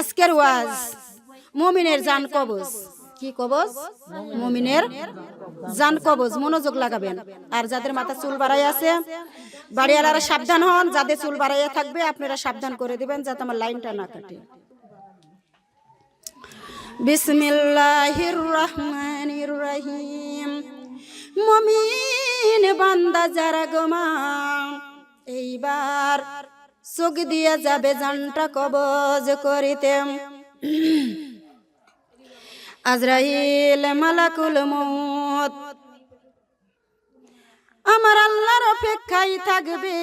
আজকের ওয়াজ মুমিনের জান কবজ কি কবজ মমিনের জান কবজ মনোযোগ লাগাবেন আর যাদের মাথা চুল বাড়াই আছে, বাড়িওয়ালারা সাবধান হন। যাদের চুল বাড়াইয়া থাকবে, আপনারা সাবধান করে দিবেন যাতে আমার লাইনটা না কাটে। বিসমিল্লাহির রহমানির রহিম মমিন বান্দা যারা গোমা, এইবার চোখ দিয়া যাবে জানটা কবজ করিতে। আজরাইল মালাকুল মত আমার আল্লাহর অপেক্ষায় থাকবে।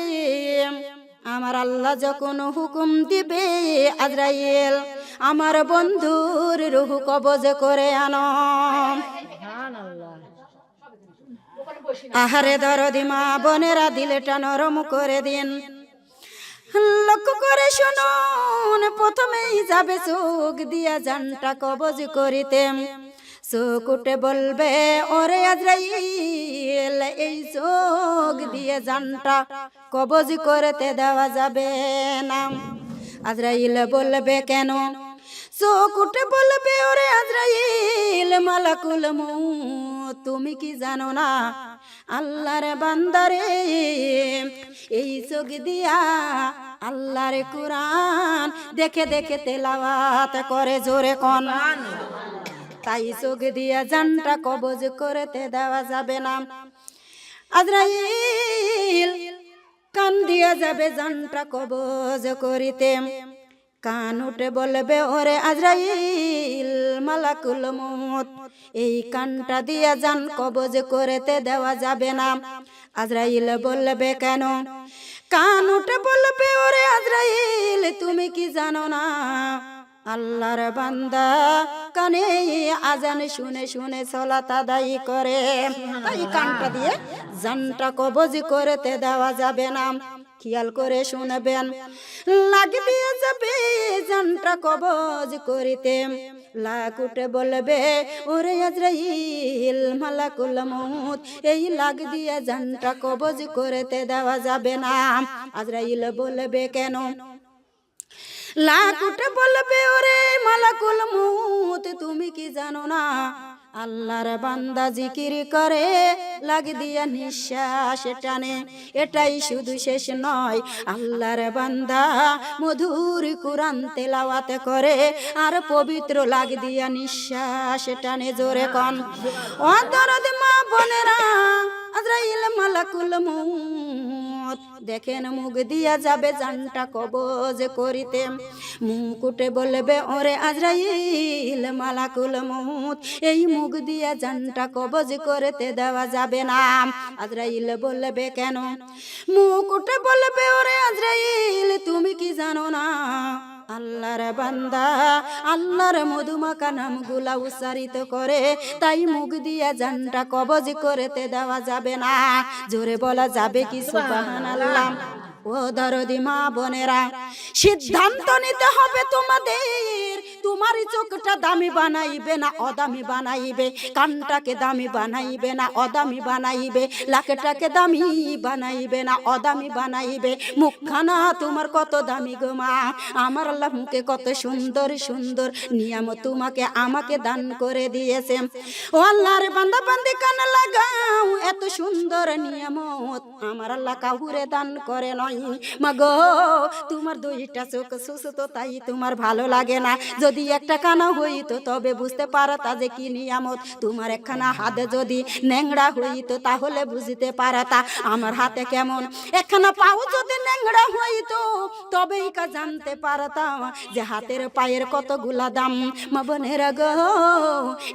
আমার আল্লাহ যখন হুকুম দিবে, আজরাইল আমার বন্ধুর রুহ কবজ করে আনো। আহারে দরদি মা বোনেরা, দিলেটা নরম করে দিন। লক্ষ্য করে শুনুন, প্রথমেই যাবে চোখ দিয়া জানটা কবজ করিতে। চোখ বলবে, ওরে আজরাইল, এই চোখ দিয়ে জানটা কবজ করতে দেওয়া যাবে না। আজরাইল বলবে, কেন? চোখ বলবে, ওরে আজরাইল, মালাকুল মু তুমি কি জানো না? আল্লাহর বান্দারে, এই চোখ দিয়া আল্লাহর কোরআন দেখে দেখে তেলাওয়াত করে জোরে কন। তাই চোখ দিয়ে জানটা কবজ করতে দেওয়া যাবে না। আজরাইল কান দিয়া যাবে জানটা কবজ করিতে। কান উঠে বলবে, ওরে আজরাইল মালাকুল মত এই কানটা দিয়া জান কবজ করেতে দেওয়া যাবে না। আজরাইল বলবে, কেন? কান উঠে বলবে, ওরে আজরাইল, তুমি কি জানো না? আল্লাহর বান্দা কানে আজান শুনে শুনে সলা তাদাই করে। তাই কানটা দিয়ে জানটা কবজি করতে দেওয়া যাবে না। খেয়াল করে শুনবেন। লাগে দিয়ে যাবে জানটা কবজ করিতে। লাখ বলবে, ওরে আজরাইল, মালাকুল মউত, এই লাগ দিয়ে জানটা কবজ করতে দেওয়া যাবে না। আজরাইল বলবে, কেন? লাখ উঠে বলবে, ওরে মালাকুল মুত তুমি কি জানো না? আল্লাহর বান্দা জিকির করে, লাগ দিয়া নিঃশ্বাস টানে। এটাই শুধু শেষ নয়, আল্লাহর বান্দা মধুর কুরান তেলাওয়াত করে, আর পবিত্র লাগ দিয়া নিঃশ্বাস টানে জোরে কন। দরদ মা বোনেরা, আজরাইল মালাকুল মুত দেখেন মুখ দিয়া যাবে জানটা কবজ করিতে। মুকুটে বলবে, ওরে আজরাইল, মালাকুল মত এই মুখ দিয়া জানটা কবজ করতে দেওয়া যাবে না। আজরাইল বলবে, কেন? মুকুটে বলবে, ওরে আজরাইল, তুমি কি জানো না? আল্লাহর বান্দা, আল্লাহর মধুমাকা নামগুলা উচ্চারিত করে, তাই মুখ দিয়ে জানটা কবজ করতে দেওয়া যাবে না। জোরে বলা যাবে কি সুবাহান আল্লাহ ও দরদি মা বোনেরা, সিদ্ধান্ত নিতে হবে তোমাদের। তোমার চোখটা দামি বানাইবে না অদামি বানাইবে? কানটাকে দামি বানাইবে না অদামি বানাইবে? লাখটাকে দামি বানাইবে না অদামি বানাইবে? মুখখানা তোমার কত দামি গো মা। আমার আল্লাহ মুখে কত সুন্দর সুন্দর নিয়ম তোমাকে আমাকে দান করে দিয়েছে। ও আল্লাহর বান্দা, বান্দি কান লাগাও, এত সুন্দর নিয়ামত আমার আল্লাহ কাহুরে দান করে নয়। মাগো তোমার দুইটা চোখ সুস্থ, তাই তোমার ভালো লাগে না। যদি একটা কানা হইতো, তবে বুঝতে পারতা যে কি নিয়ামত। তোমার একখানা হাতে যদি ন্যাংড়া হইতো, তাহলে বুঝতে পারতা আমার হাতে কেমন। একখানা পাও যদি ন্যাংড়া হইতো, তবেই কা জানতে পারতাম যে হাতের পায়ের কতগুলা দাম। মা বোনেরা গো,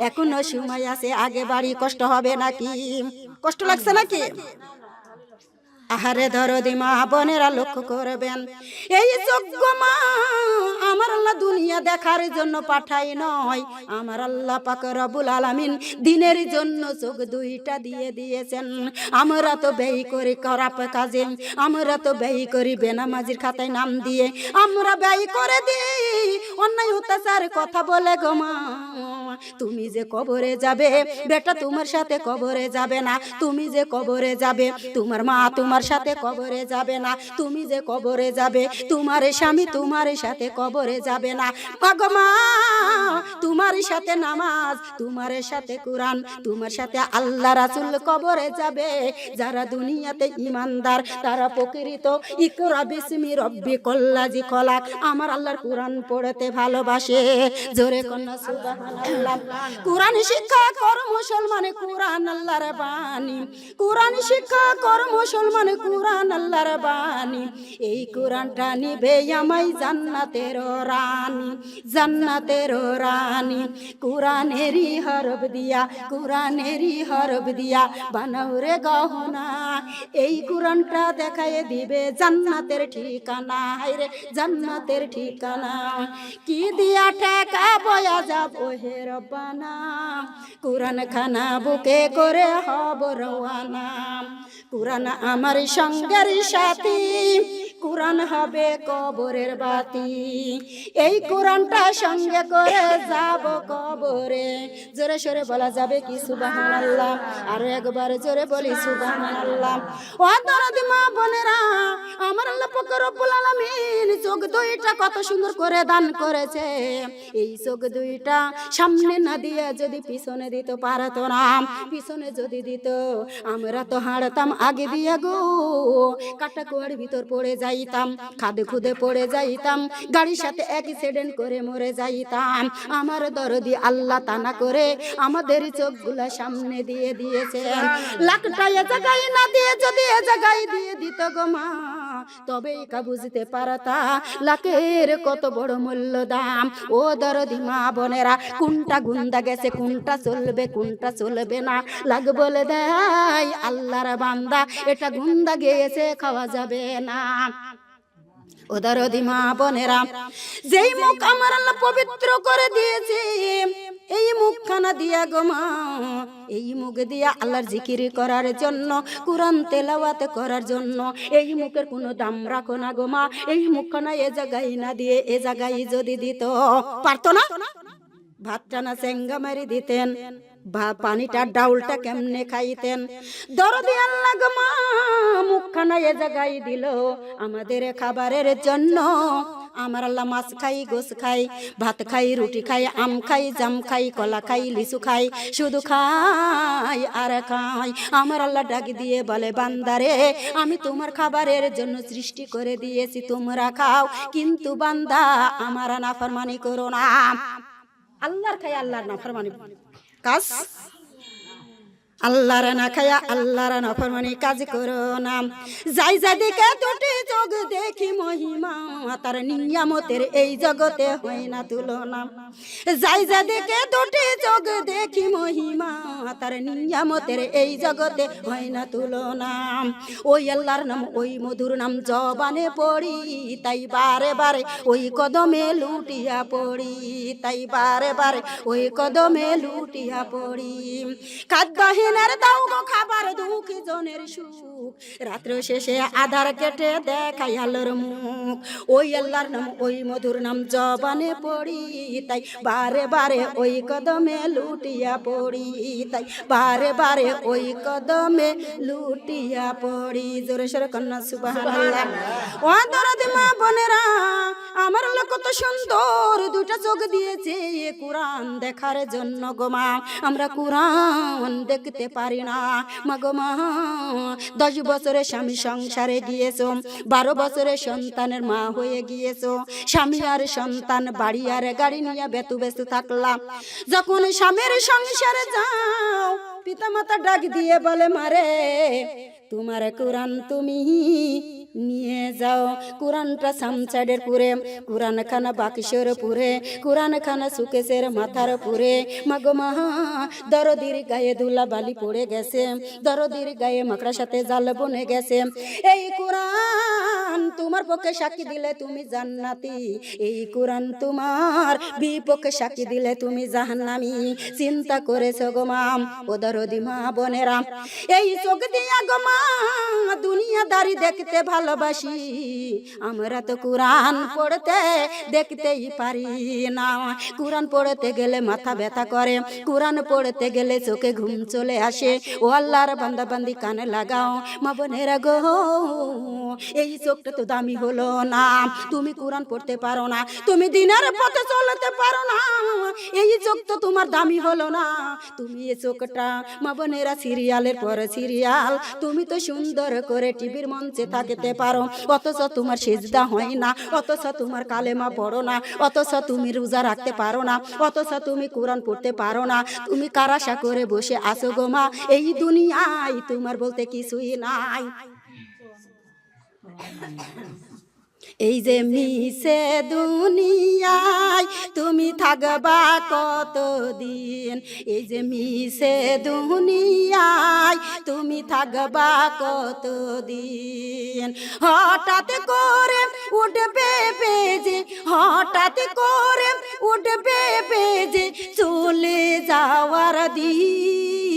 এখনও সময় আছে, আগে বাড়ি কষ্ট হবে নাকি? কষ্ট লাগছে নাকি? আহারে ধরদি মা, বোনেরা লক্ষ্য করবেন। এই যোগ্য মা আমার আল্লাহ দুনিয়া দেখার জন্য পাঠাই নয়। আমার আল্লাহ পাক রবুল আলামিন দিনের জন্য চোখ দুইটা দিয়ে দিয়েছেন। আমরা তো ব্যয় করি খারাপ কাজে, আমরা তো ব্যয় করি বেনামাজির খাতায় নাম দিয়ে। আমরা ব্যয় করে দিই, অন্যায়, অত্যাচার, কথা বলে গো মা। তুমি যে কবরে যাবে, বেটা তোমার সাথে কবরে যাবে না। তুমি যে কবরে যাবে, তোমার মা তোমার সাথে কবরে যাবে না। তুমি যে কবরে যাবে, তোমার স্বামী তোমার সাথে কবরে যাবে না। তোমার সাথে নামাজ, তোমার সাথে কোরআন, তোমার সাথে আল্লাহ রাসুল কবরে যাবে। যারা দুনিয়াতে ইমানদার তারা প্রকৃত ইকরা বিসমি রব্বি কল্লাজি কলাক আমার আল্লাহর কোরআন পড়তে ভালোবাসে। জোরে কন্যা সুবহানাল্লাহ। কোরআন শিক্ষা কর মুসলমান, কোরআন আল্লাহর বাণী। কোরআন শিক্ষা কর মুসলমান কোরআন আল্লাহর বাণী। এই কোরআনটা নিবে আমাই জান্নাতের রানী জান্নাতের রানী। কোরআনেরই হরফ দিয়া, কোরআনেরই হরফ দিয়া বানাও রে গহনা। এই কোরআনটা দেখায় দিবে জান্নাতের ঠিকানা। রে জান্নাতের ঠিকানা। কি দিয়া ঠেকা বয়া যাব হে রব্বানা। কোরআন খানা বুকে করে হব রওয়ানা। কোরআন আমার সঙ্গের সাথী। কোরআন হবে কবরের বাতি। এই কোরআনটা সঙ্গে করে যাব কবরে। জোরে সরে বলা যাবে কি সুবাহান আল্লাহ আরও একবার জোরে বলি সুবাহান আল্লাহ ও দরদি বোনেরা আমার আল্লাহ পাক রব্বুল আলামিন চোখ দুইটা কত সুন্দর করে দান করেছে। এই চোখ দুইটা সামনে না দিয়ে যদি পিছনে দিত পারতো না, পিছনে যদি দিত, আমরা তো হাঁড়তাম আগে দিয়ে গো। কাটা কুয়ার ভিতর পড়ে যাইতাম, খাদে খুদে পড়ে যাইতাম, গাড়ির সাথে অ্যাক্সিডেন্ট করে মরে যাইতাম। আমার দরদি আল্লাহ তানা করে আমাদের চোখগুলা সামনে দিয়ে দিয়েছেন। লাখটা এ জায়গায় না দিয়ে যদি এ জায়গায় দিয়ে দিত গো মা। তবে কা বুঝতে পারতা লাখের কত বড় মূল্য দাম ও দরদি মা বোনেরা, কোনটা গুন্দা গেছে, কোনটা চলবে কোনটা চলবে না? লাগ বলে দেয়, আল্লাহর বান্দা, এটা গুন্দা গিয়েছে খাওয়া যাবে না। ওদের মা বোনেরা, যেই মুখ আমার পবিত্র করে দিয়েছে এই মুখখানা দিয়া গো মা, এই মুখ দিয়া আল্লাহর জিকির করার জন্য, কোরআন তেলাওয়াত করার জন্য, এই মুখের কোনো দাম রাখো না গোমা এই মুখখানা এ জায়গায় না দিয়ে, এ জায়গায় যদি দিত, পারতো না? ভাতটা না চেঙ্গা মারি দিতেন বা পানিটা ডাউলটা কেমনে খাইতেন? দরদি আল্লাহ মুখখানা এ জায়গায় দিল আমাদের খাবারের জন্য। আমার আল্লাহ মাছ খাই গোস খাই, ভাত খাই, রুটি খাই, আম খাই, জাম খাই, কলা খাই, লিচু খাই, শুধু খাই আর খাই। আমার আল্লাহ ডাক দিয়ে বলে, বান্দারে, আমি তোমার খাবারের জন্য সৃষ্টি করে দিয়েছি, তোমরা খাও। কিন্তু বান্দা, আমার নাফরমানি করো না। আল্লাহর খাই আল্লাহর নাফরমানি। কাজ আল্লাহর না খায়া আল্লাহর নাফরমানি কাজ করো না। যাই যাদিকে দুটি চোখ দেখি মহিমা, তার নিয়ামতের এই জগতে হয় না তুলনা। যাই যাদিকে দুটি চোখ দেখি মহিমা, তার নিয়ামতের এই জগতে হয় না তুলনা। ওই আল্লাহর নাম, ওই মধুর নাম জবানে পড়ি, তাই বারে বারে ওই কদমে লুটিয়া পড়ি, তাই বারে বারে ওই কদমে লুটিয়া পড়ি। খাদ্যহীনের দাও গো খাবার দুঃখী জনের সুখ। রাত্র শেষে আধার কেটে দেখাই আলোর মুখ। ওই আল্লাহর নাম, ওই মধুর নাম জবানে পড়ি তাই। বারে বারে ওই কদমে লুটিয়া পড়ি তাই। বারে বারে ওই কদমে লুটিয়া পড়ি। জোরে সরে কন্যা, সুবহানাল্লাহ। ও দরদ মা বোনেরা, আমার আল্লাহ কত সুন্দর। দুটা চোখ দিয়েছে কোরআন দেখার জন্য গো মা। আমরা কোরআন দেখতে পারি না। মা দশ বছরে স্বামী সংসারে গিয়েছো। বারো বছরে সন্তানের মা হয়ে গিয়েছো। স্বামী আর সন্তান বাড়ি আর গাড়ি নিয়ে বেতু বেতু থাকলাম। যখন স্বামীর সংসারে যাও পিতা মাতা ডাক দিয়ে বলে মারে তোমার কোরআন তুমি নিয়ে যাও। কোরআনটা সামসাইডের পুরে কোরআন খানা বাকিসের পুরে কোরআন খানা সুকেশের মাথার পুরে। মাগো মাহা দরদির গায়ে ধুলা বালি পড়ে গেছে, দরদির গায়ে মাকড়ার সাথে জাল বনে গেছে। এই কোরআন তোমার পক্ষে সাক্ষী দিলে তুমি জান্নাতি। এই কোরআন তোমার বিপক্ষে সাক্ষী দিলে তুমি জাহান্নামি। চিন্তা করেছ গো মাম, ও দরদি মা বোনেরা। এই চোখ দিয়া গো মা, দুনিয়াদারি দেখতে ভালোবাসি। আমরা তো কোরআন পড়তে দেখতেই পারি না। কোরআন পড়তে গেলে মাথা ব্যথা করে। কোরআন পড়তে গেলে চোখে ঘুম চলে আসে। ও আল্লাহর বান্দা বান্দি কানে লাগাও। মা বোনেরা গো এই চোখটা তো দামি হলো না। তুমি কোরআন পড়তে পারো না, তুমি দিনের পথে চলতে পারো না। এই চোখ তো তোমার দামি হলো না। তুমি এই চোখটা মা বোনেরা সিরিয়ালের পরে সিরিয়াল। তুমি তো সুন্দর করে টিভির মঞ্চে থাকতে পারো। অথচ তোমার সেজদা হয় না, অথচ তোমার কালেমা পড়ো না, অথচ তুমি রোজা রাখতে পারো না, অথচ তুমি কোরআন পড়তে পারো না। তুমি কারাশা করে বসে আসো গো মা, এই দুনিয়ায় তোমার বলতে কিছুই নাই। এই যে মিশে দুনিয়ায় তুমি থাকবা কতদিন? এই যে মিশে দুনিয়ায় তুমি থাকবা কতদিন? হঠাৎ করে উঠবে বেজে, হঠাৎ করে উঠবে বেজে, চলে যাওয়ার দিন।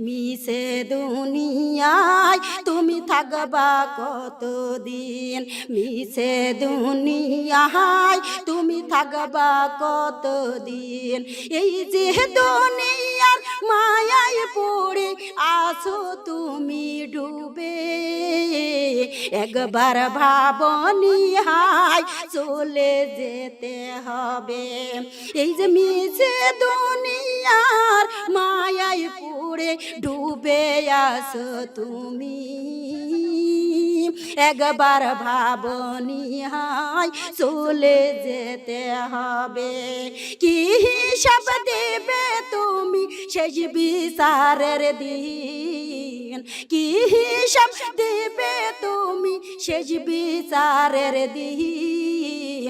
মিশে দুনিয়ায় তুমি থাকবা কতদিন? মিশে দুনিয়ায় তুমি থাকবা কতদিন? এই যে দুনিয়ার একবার ভাবনি হাই চলে যেতে হবে। এই যে মিছে দুনিয়ার মায়ায় পড়ে ডুবে আস তুমি। একবার ভাবনি হাই চলে যেতে হবে। কি হিসাব দেবে তুমি শেষ বিচারের দিন? কি হিসাব দেবে তুমি শেষ বিচারের দিন?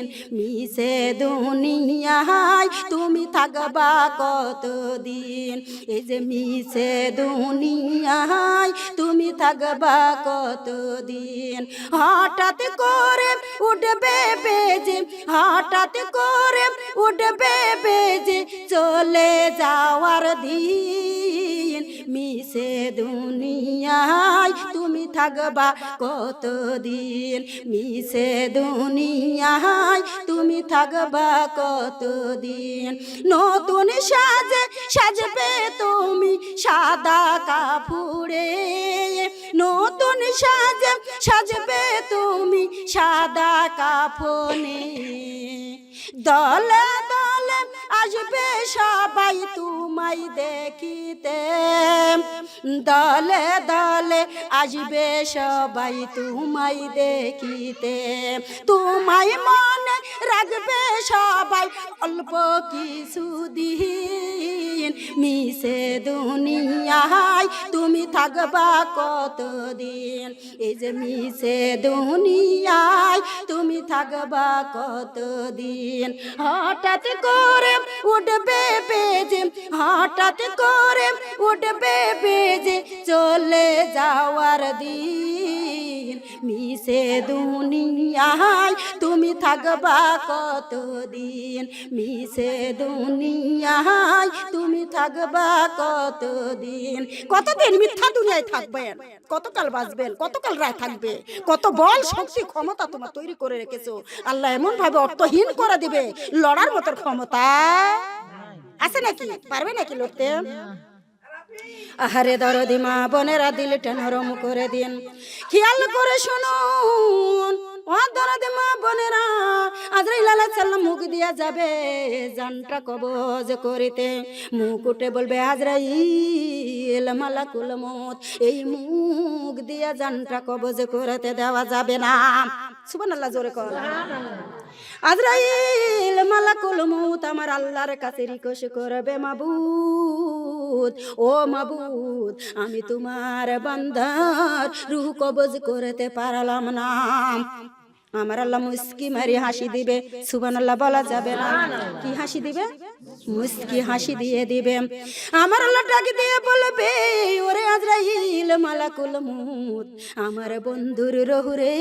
মিশে দুনিয়ায় তুমি থাকবা কতদিন? এই যে মিশে দুনিয়ায় তুমি থাকবা কতদিন? হঠাৎ করে উঠবে বেজে, হঠাৎ করে উঠবে বেজে চলে যাওয়ার দিন। মিশে দুনিয়ায় তুমি থাকবা কতদিন? মিশে দুনিয়ায় তুমি থাকবা কতদিন? নতুন সাজে সাজবে তুমি সাদা কাপড়ে। নতুন সাজে সাজবে তুমি সাদা কাফনে। দলে দলে আসবে সবাই তোমায় দেখিতে। দলে দলে আসবে সবাই তোমায় দেখিতে। তোমায় মনে রাখবে সবাই অল্প কিছু দিন। মিশে দুনিয়ায় তুমি থাকবা কতদিন? এই যে মিশে দুনিয়ায় তুমি থাকবা কতদিন? হঠাৎ করে উঠবে বেজে হঠাৎ করে উঠবে বেজে চলে যাওয়ার দিন। মিশে দুনিয়ায় তুমি থাকবা কতদিন? মিশে দুনিয়ায় তুমি থাকবা কতদিন? কতদিন মিথ্যা দুনিয়ায় থাকবেন? কতকাল বাঁচবেন? কতকাল রায় থাকবে? কত বল শক্তি ক্ষমতা তোমার তৈরি করে রেখেছো? আল্লাহ এমন ভাবে অর্থহীন করে দিবে, লড়ার মতো ক্ষমতা? আছে নাকি? পারবে নাকি লড়তে? আহারে দরদি মা বোনেরা দিলটা নরম করে দিন খেয়াল করে শুনুন, ও দরদি মা বোনেরা, আজরাইল আলাইহিস সালাম মুখ দিয়া যাবে, জানটা কবজ করিতে। মুখ উঠে বলবে, আজরাইল মালাকুল মত এই মুখ দিয়া জানটা কবজ করতে দেওয়া যাবে না। সুবহানাল্লাহ, জোরে কর। আজরাইল মালাকুল মউত আমার আল্লাহর কাছে রিকোয়েস্ট করবে, মাবুদ। ও মাবুদ, আমি তোমার বান্দার রুহ কবজ করতে পারলাম না। আমার আল্লাহ মুস্কি মারি হাসি দিবে সুবান আল্লাহ বলা যাবে না। কি হাসি দিবে? মুস্কি হাসি দিয়ে দিবে। আমার আল্লাহ ডাকি দিয়ে বলবে, ওরে আজরাইল মালাকুল মুত আমার বন্ধুর রহুরে,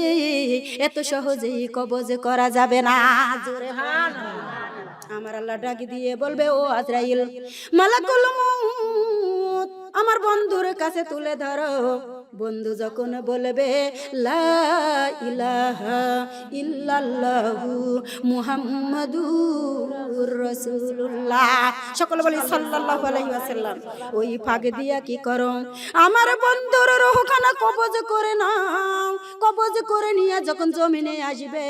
এত সহজেই কবজ করা যাবে না। জোরে। আমার আল্লাহ ডাকি দিয়ে বলবে ও আজরাইল মালাকুল মউত আমার বন্ধুর কাছে তুলে ধরো। বন্ধু যখন বলবে, লা সকলে বলি ওই দিয়া কি আমার বন্ধুর রুহখানা কবজ করে নাও, কবজ করে নিয়ে যখন জমিনে আসবে,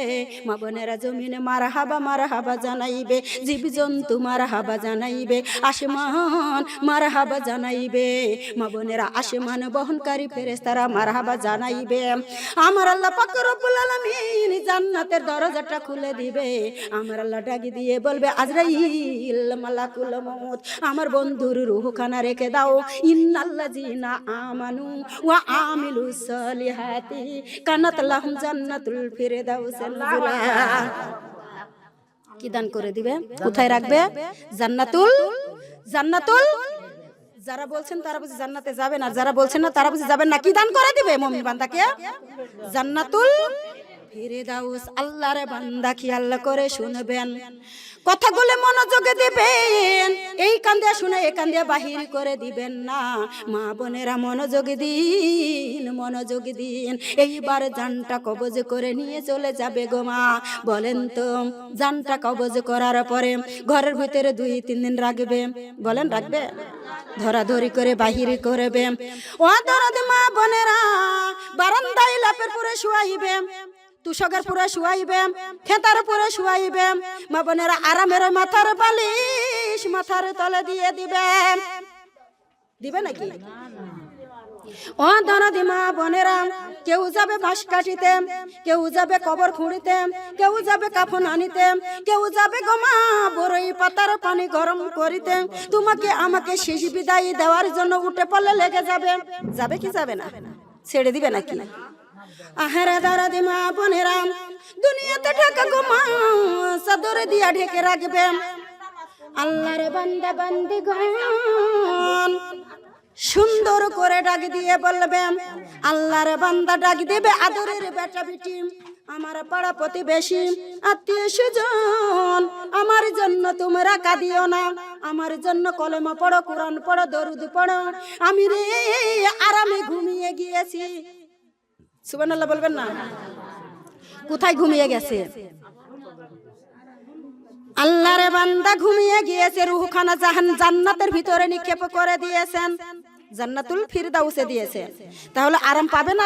মা বোনেরা জমিনে মারহাবা মারহাবা জানাইবে জীব জন্তু মার হাবা জানাইবে, আসমান মার হাবা জানাইবে, মা বোনেরা আসমান বহনকারী ফেরেশতারা মারহাবা জানাইবে। আমার আল্লাহ পাক রব্বুল আলামিন জান্নাতের দরজাটা খুলে দিবে। আমার আল্লাহ ডাকি দিয়ে বলবে, আজরাইল মালাকুল মউত, আমার বন্ধুর রুহখানা রেখে দাও। ইন্নাল্লাযিনা আমানু ওয়া আমিলু সলিহাতি কানাত লাহুম জান্নাতুল ফিরদাউস কি দান করে দিবে? কোথায় রাখবে? জান্নাতুল জান্নাতুল যারা বলছেন তারা বুঝি জান্নাতে যাবেন আর যারা বলছেন না তারা বুঝি যাবেন না? কি দান করে দিবে মমিন বান্দাকে? জান্নাতুল ফিরদাউস। আল্লাহর বান্দা কি আল্লাহ করে শুনবেন। কথাগুলো মনোযোগে দিবেন। এই কান্দে শুনে এই কান্দে বাহির করে দিবেন না। মা বোনেরা মনোযোগ দিন মনোযোগ দিন। এইবার জানটা কবজ করে নিয়ে চলে যাবে গো মা। বলেন তো, জানটা কবজ করার পরে ঘরের ভিতরে দুই, তিন দিন রাখবে? বলেন, রাখবে? ধরাধরি করে বাহির করবে। ও দরদ মা বোনেরা, বারান্দায় লাপের পুরে শুয়াইবে। তুষকের পুরে শুয়াইবে খেতার পুরে শুয়াইবে মা বোনেরা আরামের মাথার বালিশ মাথার তলে দিয়ে দিবে দিবে নাকি? ও দনদি মা বোনেরা কেউ যাবে বাঁশ কাটিতে কেউ যাবে কবর খুঁড়িতে কেউ যাবে কাফন আনিতে কেউ যাবে গোমা বড়ই পাতার পানি গরম করিতে তোমাকে আমাকে শেষ বিদায় দেওয়ার জন্য উঠে পড়লে লেগে যাবে। যাবে কি যাবে না? ছেড়ে দিবে নাকি? আহারা দারা দি মা বোনেরা দুনিয়াতে ঢাকা গোমা চাদরে দিয়া ঢেকে রাখবে। আল্লাহর বান্দা বান্দি গন সুন্দর করে ডাক দিয়ে বলবেন আল্লাহর বান্দা ডাক দেবে আদরের বেটা বেটি। আমার পাড়া প্রতিবেশী, আত্মীয় স্বজন, আমার জন্য তোমরা কাঁদিও না। আমার জন্য কলেমা পড়ো, কোরআন পড়ো, দরুদ পড়ো। আমি রে আরামে ঘুমিয়ে গিয়েছি। সুবহানাল্লাহ বলবেন না? কোথায় ঘুমিয়ে গেছে? আল্লাহর বান্দা ঘুমিয়ে গিয়েছে, রুহখানা জাহান জান্নাতের ভিতরে নিক্ষেপ করে দিয়েছেন। জান্নাতুল ফিরদাউসে দিয়েছে। তাহলে আরাম পাবে না?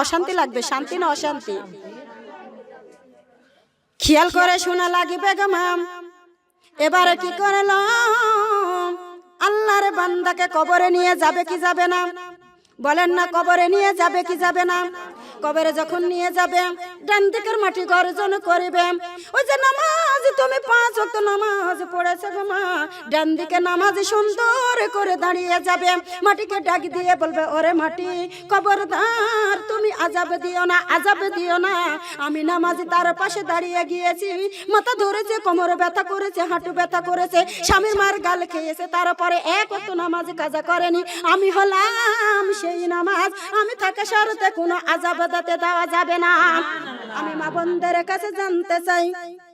অশান্তি লাগবে? শান্তি না অশান্তি? খেয়াল করে শোনা লাগবে গো মাম এবারে কি করলাম? আল্লাহর বান্দাকে কবরে নিয়ে যাবে কি যাবে না? বলেন না, কবরে নিয়ে যাবে কি যাবে না? কবরে যখন নিয়ে যাবে, ডান দিকের মাটি গর্জন করিবে। ওই যে নামাজ, তুমি পাঁচ ওয়াক্ত নামাজ পড়েছে গো মা। ডান দিকে নামাজ সুন্দর করে দাঁড়িয়ে যাবে। মাটিকে ডাক দিয়ে বলবে, ওরে মাটি কবরদার তুমি আজাব দিও না, আজাব দিও না। আমি নামাজ তার পাশে দাঁড়িয়ে গিয়েছি। মাথা ধরেছে, কোমরে ব্যথা করেছে, হাঁটু ব্যথা করেছে। স্বামীর মার গাল খেয়েছে, তারপরে এক অত নামাজ কাজা করেনি। আমি হলাম সেই নামাজ। আমি থাকা শরতে কোনো আজাব দাতে দেওয়া যাবে না। আমি মা বোনদের কাছে জানতে চাই,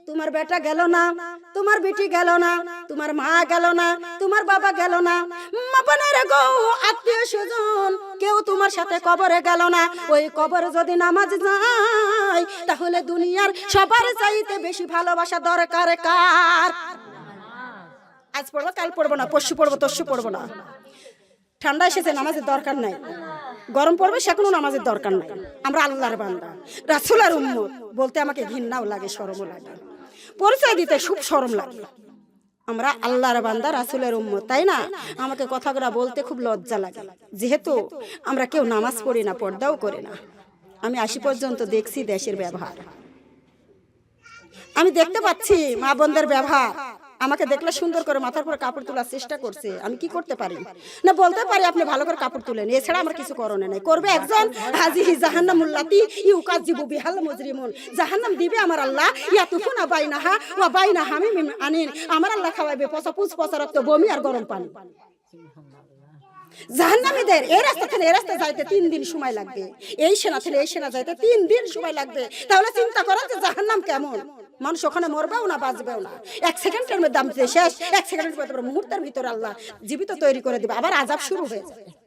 তোমার বেটা গেল না, তোমার বেটি গেল না, তোমার মা গেল না, তোমার বাবা গেল না। মা বোনের গো, আত্মীয় স্বজন, কেউ তোমার সাথে কবরে গেল না। ওই কবরে যদি নামাজ নাই তাহলে দুনিয়ার সবার চাইতে বেশি ভালোবাসা দরকার কার? আজ পড়ব, কাল পড়ব না, পরশু পড়ব, তরশু পড়ব না। ঠান্ডা এসেছে, নামাজের দরকার নাই। গরম পড়বে সে কোনো নামাজের দরকার নাই। আমরা আল্লাহর বান্দা রাসুলার উম্মত। বলতে আমাকে ঘৃণাও লাগে, শরমও লাগে। পরিচয় দিতে খুব শরম লাগে। আমরা আল্লাহর বান্দা রাসুলের উম্মত, তাই না? আমাকে কথাগুলো বলতে খুব লজ্জা লাগে। যেহেতু আমরা কেউ নামাজ পড়ি না, পর্দাও করি না। আমি আশি পর্যন্ত দেখছি দেশের ব্যবহার। আমি দেখতে পাচ্ছি মা বোনদের ব্যবহার। আমাকে দেখলে সুন্দর করে মাথার উপরে কাপড় তোলার চেষ্টা করছে। আমি কি করতে পারি? না, বলতে পারি আপনি ভালো করে কাপড় তুলেন। এছাড়া আমার কিছু করণে নাই। করবে একজন, হাজি জাহান্নামুল্লাতি ইউকাজ জিবু বিহাল মজরিমুন। জাহান্নাম দিবে আমার আল্লাহ ইয়া তুফুনা বাইনাহা ওয়া বাইনা হামিম আনিন। আমার আল্লাহ খাওয়াইবে পচা পুষ পচা রক্ত, বমি আর গরম পানি। জাহান্নামীদের এই রাস্তা থেকে এই রাস্তা যাইতে তিন দিন সময় লাগবে। এই সেনা থেকে এই সেনা যাইতে তিন দিন সময় লাগবে। তাহলে চিন্তা করো যে জাহান্নাম কেমন? মানুষ ওখানে মরবেও না, বাঁচবেও না। এক সেকেন্ডের মধ্যে দাম শেষ, এক সেকেন্ডের মুহূর্তের ভিতরে আল্লাহ জীবিত তৈরি করে দিবে। আবার আজাব শুরু হয়ে যাবে।